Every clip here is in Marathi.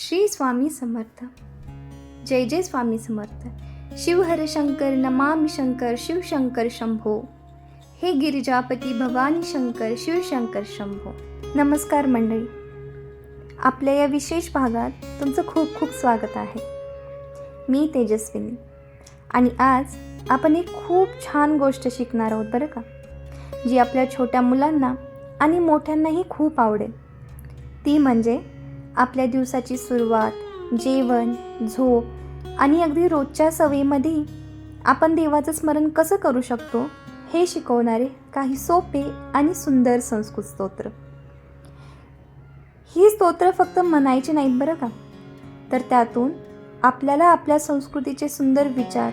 श्री स्वामी समर्थ. जय जय स्वामी समर्थ. शिवहर शंकर नमामि शंकर शिवशंकर शंभो. हे गिरिजापती भवानी शंकर शिवशंकर शंभो. नमस्कार मंडळी. आपल्या या विशेष भागात तुमचं खूप खूप स्वागत आहे. मी तेजस्विनी. आणि आज आपण एक खूप छान गोष्ट शिकणार आहोत बरं का? जी आपल्या छोट्या मुलांना आणि मोठ्यांनाही खूप आवडेल. ती म्हणजे आपल्या दिवसाची सुरुवात जेवण झोप आणि अगदी रोजच्या सवयीमध्ये आपण देवाचं स्मरण कसं करू शकतो हे शिकवणारे काही सोपे आणि सुंदर संस्कृत स्तोत्र. ही स्तोत्र फक्त म्हणायची नाहीत बरं का? तर त्यातून आपल्याला आपल्या संस्कृतीचे सुंदर विचार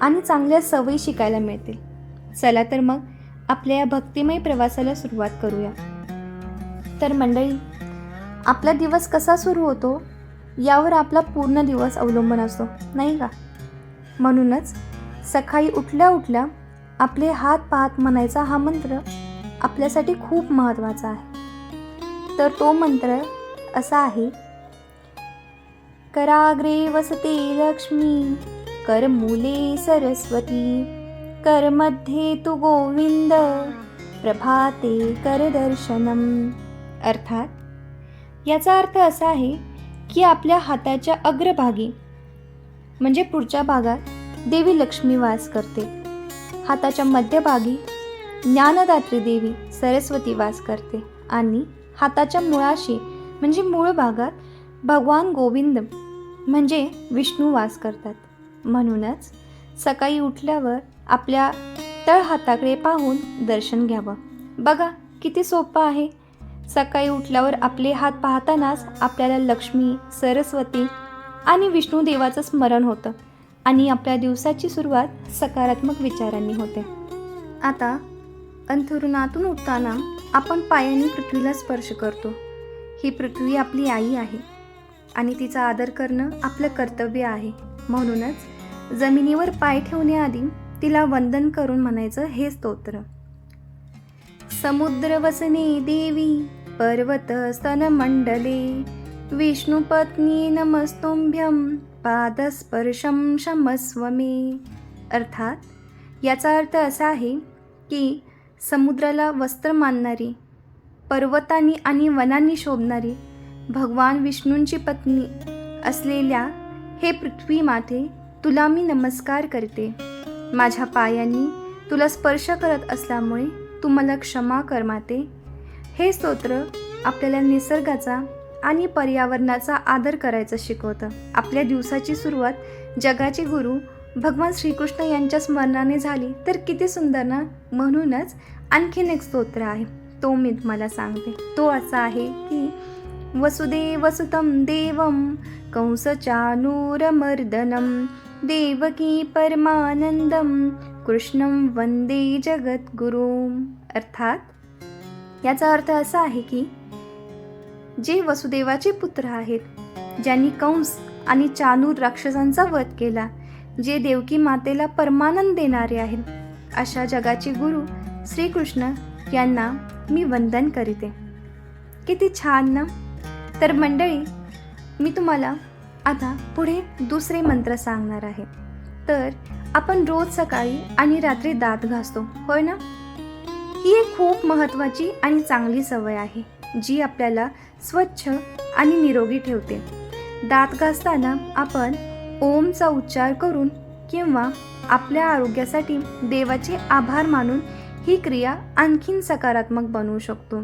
आणि चांगल्या सवयी शिकायला मिळतील. चला तर मग आपल्या या भक्तिमय प्रवासाला सुरुवात करूया. तर मंडळी आपला दिवस कसा सुरू होतो यावर आपला पूर्ण दिवस अवलंबून असतो नाही का? म्हणूनच सकाळी उठल्या उठल्या आपले हात पाहत म्हणायचा हा मंत्र आपल्यासाठी खूप महत्त्वाचा आहे. तर तो मंत्र असा आहे कराग्रे वसते लक्ष्मी करमुले सरस्वती करमध्ये तू गोविंद प्रभाते करदर्शनम अर्थात याचा अर्थ असा आहे की आपल्या हाताच्या अग्रभागी म्हणजे पुढच्या भागात देवी लक्ष्मी वास करते. हाताच्या मध्यभागी ज्ञानदात्री देवी सरस्वती वास करते आणि हाताच्या मुळाशी म्हणजे मूळ भागात भगवान गोविंद म्हणजे विष्णू वास करतात. म्हणूनच सकाळी उठल्यावर आपल्या तळ हाताकडे पाहून दर्शन घ्यावं. बघा किती सोपं आहे. सकाळी उठल्यावर आपले हात पाहतानाच आपल्याला लक्ष्मी सरस्वती आणि विष्णू देवाचं स्मरण होतं आणि आपल्या दिवसाची सुरुवात सकारात्मक विचारांनी होते. आता अंथरुणातून उठताना आपण पायाने पृथ्वीला स्पर्श करतो. ही पृथ्वी आपली आई आहे आणि तिचा आदर करणं आपलं कर्तव्य आहे. म्हणूनच जमिनीवर पाय ठेवण्याआधी तिला वंदन करून म्हणायचं हे स्तोत्र. समुद्रवसने देवी पर्वत स्तनमंडले विष्णुपत्नी नमस्तुभ्यं पादस्पर्शं क्षमस्व मे अर्थात याचा अर्थ असा आहे की समुद्राला वस्त्र मानणारी पर्वतांनी आणि वनांनी शोभणारी भगवान विष्णूंची पत्नी असलेल्या हे पृथ्वी माते तुला मी नमस्कार करते. माझ्या पायांनी तुला स्पर्श करत असल्यामुळे तू मला क्षमा कर माते. हे स्तोत्र आपल्याला निसर्गाचा आणि पर्यावरणाचा आदर करायचं शिकवतं. आपल्या दिवसाची सुरुवात जगाचे गुरु भगवान श्रीकृष्ण यांच्या स्मरणाने झाली तर किती सुंदर ना? म्हणूनच आणखीन एक स्तोत्र आहे. तो मी तुम्हाला सांगते. तो असा आहे की वसुदेवसुतं देवं कंसचानूरमर्दनं देवकी परमानंदम कृष्णं वंदे जगद्गुरु अर्थात याचा अर्थ असा आहे की जे वसुदेवाचे पुत्र आहेत ज्यांनी कंस आणि चानूर राक्षसांचा वध केला जे देवकी मातेला परमानंद देणारे आहेत अशा जगाचे गुरु श्रीकृष्ण यांना मी वंदन करीते. किती छान ना? तर मंडळी मी तुम्हाला आता पुढे दुसरे मंत्र सांगणार आहे. तर आपण रोज सकाळी आणि रात्री दात घासतो होय ना? ही एक खूप महत्त्वाची आणि चांगली सवय आहे जी आपल्याला स्वच्छ आणि निरोगी ठेवते. दात घासताना आपण ओमचा उच्चार करून किंवा आपल्या आरोग्यासाठी देवाचे आभार मानून ही क्रिया आणखीन सकारात्मक बनवू शकतो.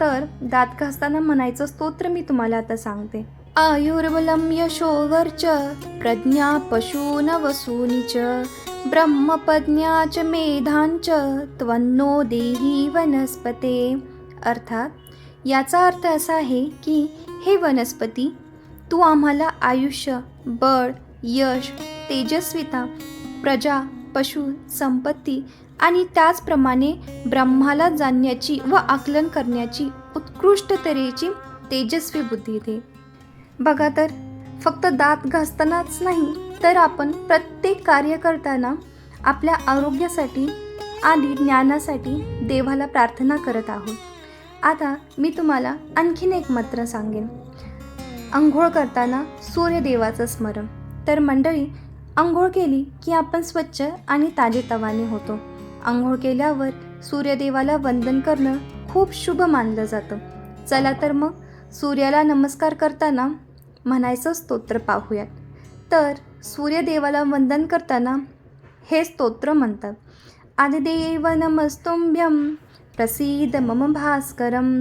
तर दात घासताना म्हणायचं स्तोत्र मी तुम्हाला आता सांगते. आयुर्बलं यशोवर्च प्रज्ञा पशून वसूनी च ब्रह्मपज्ञाच मेधांच त्वन्नो देही वनस्पते. अर्थात याचा अर्थ असा आहे की हे वनस्पती तू आम्हाला आयुष्य बळ यश तेजस्विता प्रजा पशु संपत्ती आणि त्याचप्रमाणे ब्रह्माला जाणण्याची व आकलन करण्याची उत्कृष्ट तऱ्हेची तेजस्वी बुद्धी दे. बघा तर फक्त दात घासतानाच नाही तर आपण प्रत्येक कार्य करताना आपल्या आरोग्यासाठी आणि ज्ञानासाठी देवाला प्रार्थना करत आहोत. आता मी तुम्हाला आणखीन एक मंत्र सांगेन. आंघोळ करताना सूर्यदेवाचं स्मरण. तर मंडळी आंघोळ केली की आपण स्वच्छ आणि ताजेतवाने होतो. आंघोळ केल्यावर सूर्यदेवाला वंदन करणं खूप शुभ मानलं जातं. चला तर मग सूर्याला नमस्कार करताना म्हणायचं स्तोत्र पाहूयात. तर सूर्यदेवाला वंदन करताना हे स्तोत्र म्हणतात. आदिदेव नमस्तुंभ्यं प्रसीद मम भास्करम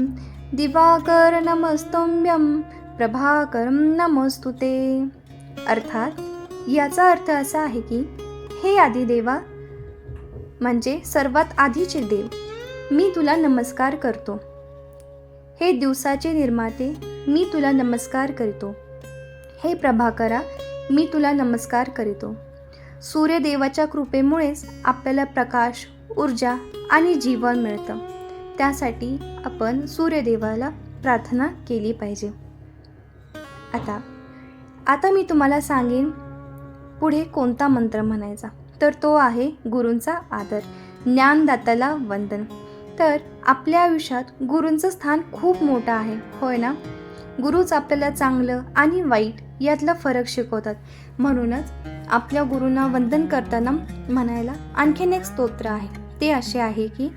दिवाकर नमस्तुंभ्यं प्रभाकरं नमस्तुते. अर्थात याचा अर्थ असा आहे की हे आदिदेवा म्हणजे सर्वात आधीचे देव. मी तुला नमस्कार करतो. हे दिवसाचे निर्माते मी तुला नमस्कार करतो. हे प्रभाकरा मी तुला नमस्कार करीतो. सूर्यदेवाच्या कृपेमुळेच आपल्याला प्रकाश ऊर्जा आणि जीवन मिळतं. त्यासाठी आपण सूर्यदेवाला प्रार्थना केली पाहिजे. आता आता मी तुम्हाला सांगेन पुढे कोणता मंत्र म्हणायचा. तर तो आहे गुरूंचा आदर ज्ञानदात्याला वंदन. तर आपल्या आयुष्यात गुरूंचं स्थान खूप मोठं आहे होय ना? गुरुच आपल्याला चांगलं आणि वाईट यातला फरक शिकवतात. म्हणूनच आपल्या गुरूंना वंदन करताना म्हणायला आणखीन एक स्तोत्र आहे. ते असे आहे की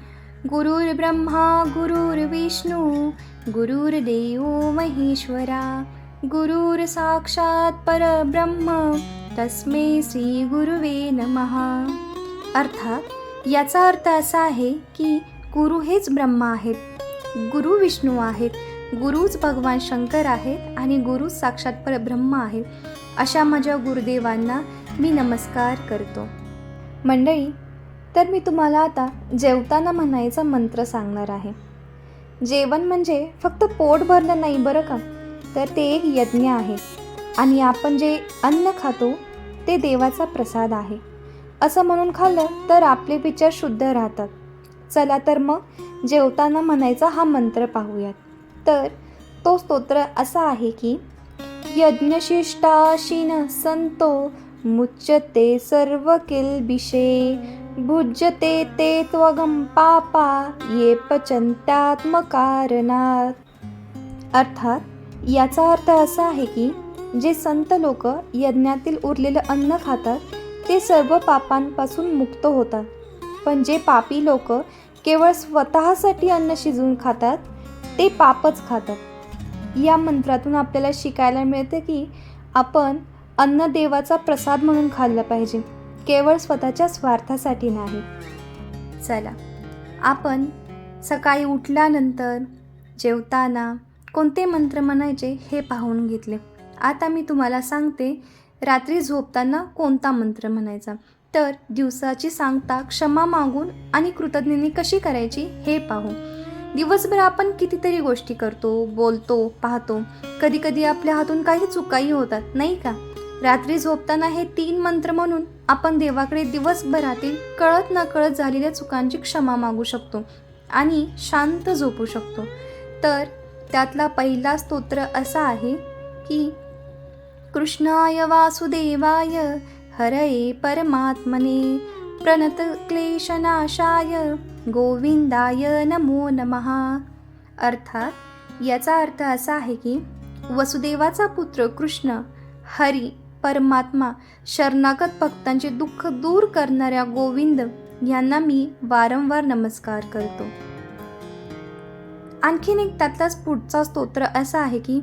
गुरुर् ब्रह्मा गुरुर विष्णू गुरुर्देव महेश्वरा गुरुर साक्षात परब्रह्म तस्मे श्री गुरुवे नमहा अर्थात याचा अर्थ असा आहे की गुरु हेच ब्रह्मा आहेत गुरु विष्णू आहेत गुरुच भगवान शंकर आहेत आणि गुरु साक्षात परब्रह्म आहेत अशा माझ्या गुरुदेवांना मी नमस्कार करतो. मंडळी तर मी तुम्हाला आता जेवताना म्हणायचा मंत्र सांगणार आहे. जेवण म्हणजे फक्त पोट भरणं नाही बरं का? तर ते एक यज्ञ आहे आणि आपण जे अन्न खातो ते देवाचा प्रसाद आहे. असं म्हणून खाल्लं तर आपले विचार शुद्ध राहतात. चला तर मग जेवताना म्हणायचा हा मंत्र पाहूयात. तर तो स्तोत्र असा आहे की यज्ञशिष्टाशीन संतो मुच्यते सर्व किल्बिषे भुज्यते ते त्वगम पापा ये पचंत्यात्मकारणात अर्थात याचा अर्थ असा आहे की जे संत लोक यज्ञातील उरलेलं अन्न खातात ते सर्व पापांपासून मुक्त होतात. पण जे पापी लोक केवळ स्वतःसाठी अन्न शिजवून खातात ते पापच खातात. या मंत्रातून आपल्याला शिकायला मिळते की आपण अन्न देवाचा प्रसाद म्हणून खाल्लं पाहिजे. केवळ स्वतःच्या स्वार्थासाठी नाही. चला आपण सकाळी उठल्यानंतर जेवताना कोणते मंत्र म्हणायचे हे पाहून घेतले. आता मी तुम्हाला सांगते रात्री झोपताना कोणता मंत्र म्हणायचा. तर दिवसाची सांगता क्षमा मागून आणि कृतज्ञनी कशी करायची हे पाहू. दिवसभर आपण कितीतरी गोष्टी करतो बोलतो पाहतो. कधी कधी आपल्या हातून काही चुकाही होतात नाही का? रात्री झोपताना हे तीन मंत्र म्हणून आपण देवाकडे दिवसभरातील कळत नकळत झालेल्या चुकांची क्षमा मागू शकतो आणि शांत झोपू शकतो. तर त्यातला पहिला स्तोत्र असा आहे की कृष्णाय वासुदेवाय हरये परमात्मने प्रणत क्लेशनाशाय गोविंदाय नमो नमः. अर्थात याचा अर्थ असा आहे की वसुदेवाचा पुत्र कृष्ण हरी परमात्मा शरणागत भक्तांचे दुःख दूर करणाऱ्या गोविंद यांना मी वारंवार नमस्कार करतो. आणखीन एक त्यातलाच पुढचा स्तोत्र असा आहे की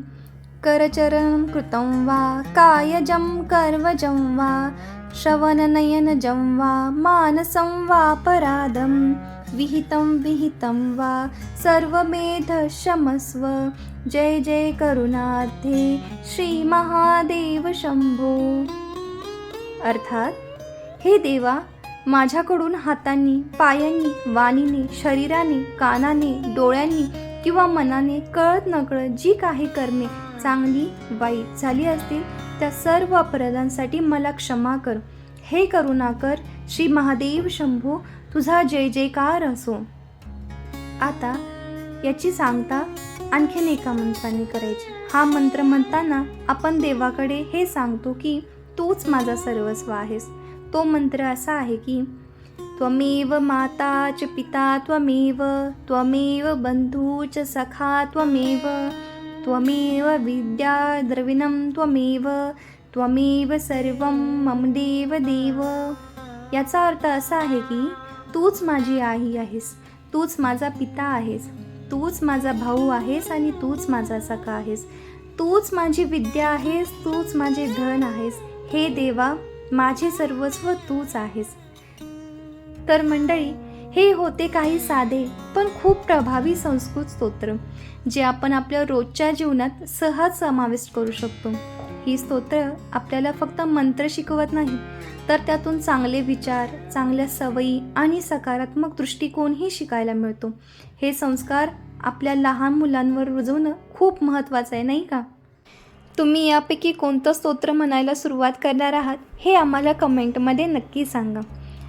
करचरण कृतं वा कायजं कर्वजं वा श्रवणनयनजं वा मानसं वा विहितं विहितं वा सर्वमेध शमस्व जय जय करुणार्थे श्री महादेव शंभो। अर्थात हे देवा माझ्याकडून हातांनी पायांनी वाणीने शरीराने कानाने डोळ्यांनी किंवा मनाने कळत नकळत जी काही कर्मे चांगली वाईट झाली असतील त्या सर्व अपराधांसाठी मला क्षमा कर. हे करुणा कर श्री महादेव शंभू तुझा जय जयकार असो. आता याची सांगता आणखीन एका मंत्राने करायची. हा मंत्र म्हणताना आपण देवाकडे हे सांगतो की तूच माझा सर्वस्व आहेस. तो मंत्र असा आहे की त्वमेव माता च पिता त्वमेव त्वमेव बंधू च सखा त्वमेव त्वमेव विद्या द्रविणं त्वमेव त्वमेव सर्वं मम देव देव. याचा अर्थ असा आहे की तूच माझी आई आहेस. तूच माझा पिता आहेस. तूच माझा भाऊ आहेस आणि तूच माझा सखा आहेस. तूच माझी विद्या आहेस तूच माझे धन आहेस. हे देवा माझे सर्वस्व तूच आहेस. तर मंडळी हे होते काही साधे पण खूप प्रभावी संस्कृत स्तोत्र जे आपण आपल्या रोजच्या जीवनात सहज समाविष्ट करू शकतो. ही स्तोत्र आपल्याला फक्त मंत्र शिकवत नाही तर त्यातून चांगले विचार चांगल्या सवयी आणि सकारात्मक दृष्टिकोनही शिकायला मिळतो. हे संस्कार आपल्या लहान मुलांवर रुजवणं खूप महत्त्वाचं आहे नाही का? तुम्ही यापैकी कोणतं स्तोत्र म्हणायला सुरुवात करणार आहात हे आम्हाला कमेंटमध्ये नक्की सांगा.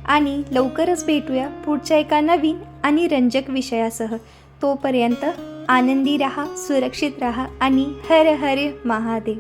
आणि लवकरच भेटूया पुढच्या एका नवीन आणि रंजक विषयासह. तोपर्यंत आनंदी राहा सुरक्षित रहा आणि हर हर महादेव.